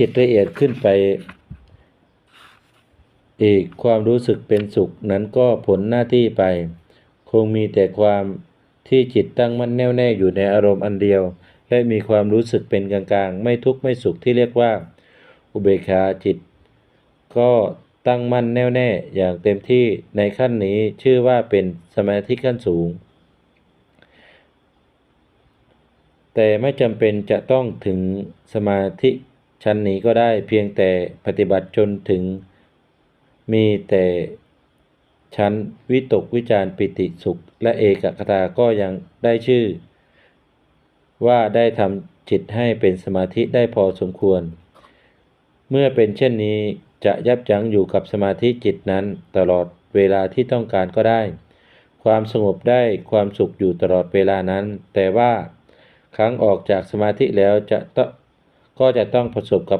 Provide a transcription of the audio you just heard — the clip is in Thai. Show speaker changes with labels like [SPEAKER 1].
[SPEAKER 1] จิตละเอียดขึ้นไป อีกความรู้สึกเป็นสุขนั้นก็ผลหน้าที่ไป คงมีแต่ความที่จิตตั้งมั่นแน่วแน่อยู่ในอารมณ์อันเดียว และมีความรู้สึกเป็นกลางๆ ไม่ทุกข์ไม่สุขที่เรียกว่า อุเบกขาจิต ก็ตั้งมั่นแน่วแน่อย่างเต็มที่ในขั้นนี้ชื่อว่าเป็นสมาธิขั้นสูง แต่ไม่จำเป็นจะต้องถึงสมาธิ ชั้นนี้ก็ได้เพียงแต่ปฏิบัติจนถึง มีแต่ชั้นวิตกวิจารปิติสุข และเอกคตาก็ยังได้ชื่อ ว่าได้ทำจิตให้เป็นสมาธิได้พอสมควร เมื่อเป็นเช่นนี้จะยับยั้งอยู่กับสมาธิจิตนั้นตลอดเวลาที่ต้องการก็ได้ ความสงบได้ความสุขอยู่ตลอดเวลานั้น แต่ว่าครั้งออกจากสมาธิแล้วจะต้อง ก็จะต้องประสบกับ